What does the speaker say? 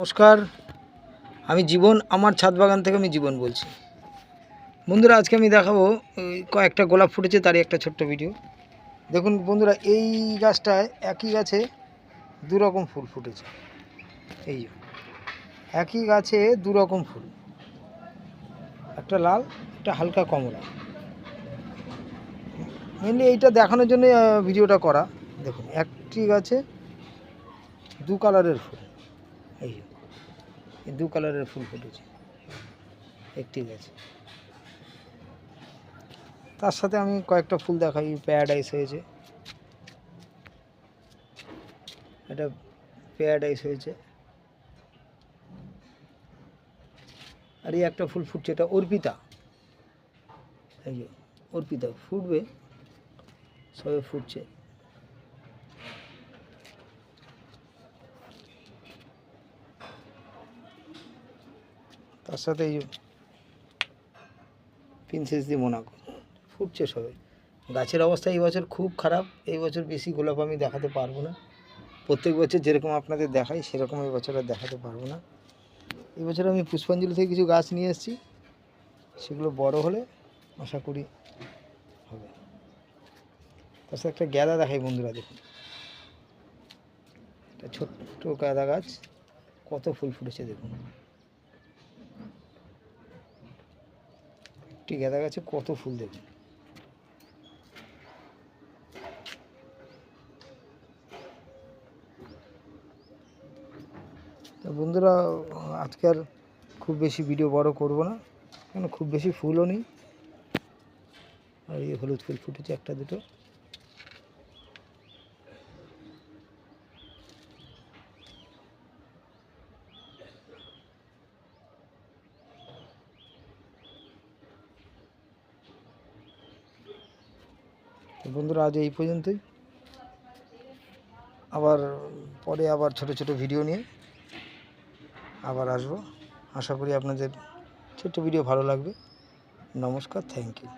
নমস্কার। আমি জীবন, আমার ছাদ বাগান থেকে আমি জীবন বলছি। বন্ধুরা, আজকে আমি দেখাবো কয়েকটা গোলাপ ফুটেছে, তারই একটা ছোট্ট ভিডিও। দেখুন বন্ধুরা, এই গাছটায় একই গাছে দু রকম ফুল ফুটেছে। এই একই গাছে দু রকম ফুল। একটা লাল, একটা হালকা কমলা। মেনলি এইটা দেখানোর জন্য ভিডিওটা করা। দেখুন, একটি গাছে দু কালারের ফুল। এই এই দু কালারের ফুল ফুটেছে। একটি গাছে। তার সাথে আমি কয়েকটা ফুল দেখাই, প্যারাডাইস হয়েছে। এটা প্যারাডাইস হয়েছে। আর এই একটা ফুল ফুটছে, এটা অর্পিতা। এই যে, অর্পিতা ফুটবে, সবে ফুটছে। তার সাথে এই প্রিন্সেস দি মোনাকো ফুটছে সবে গাছের অবস্থা এই বছর খুব খারাপ। এই বছর বেশি গোলাপ আমি দেখাতে পারব না। প্রত্যেক বছর যেরকম আপনাদের দেখাই, সেরকম এই বছর আর দেখাতে পারব না। এই বছর আমি পুষ্পাঞ্জলি থেকে কিছু গাছ নিয়ে এসেছি। সেগুলো বড় হলে আশা করি হবে। তার সাথে একটা গ্যাদা দেখাই বন্ধুরা, দেখুন। একটা ছোট্ট গাঁদা গাছ। কত ফুল ফুটেছে, দেখুন। একটি গাঁদা গাছে কত ফুল দেবে বন্ধুরা, আজকে আর খুব বেশি ভিডিও বড় করব না, কেন খুব বেশি ফুলও নেই। আর এই হলুদ ফুল ফুটেছে একটা দুটো। তো বন্ধুরা, আজ এই পর্যন্তই। আবার পরে আবার ছোট ছোট ভিডিও নিয়ে আবার আসব। আশা করি আপনাদের ছোট্ট ভিডিও ভালো লাগবে। নমস্কার থ্যাংক ইউ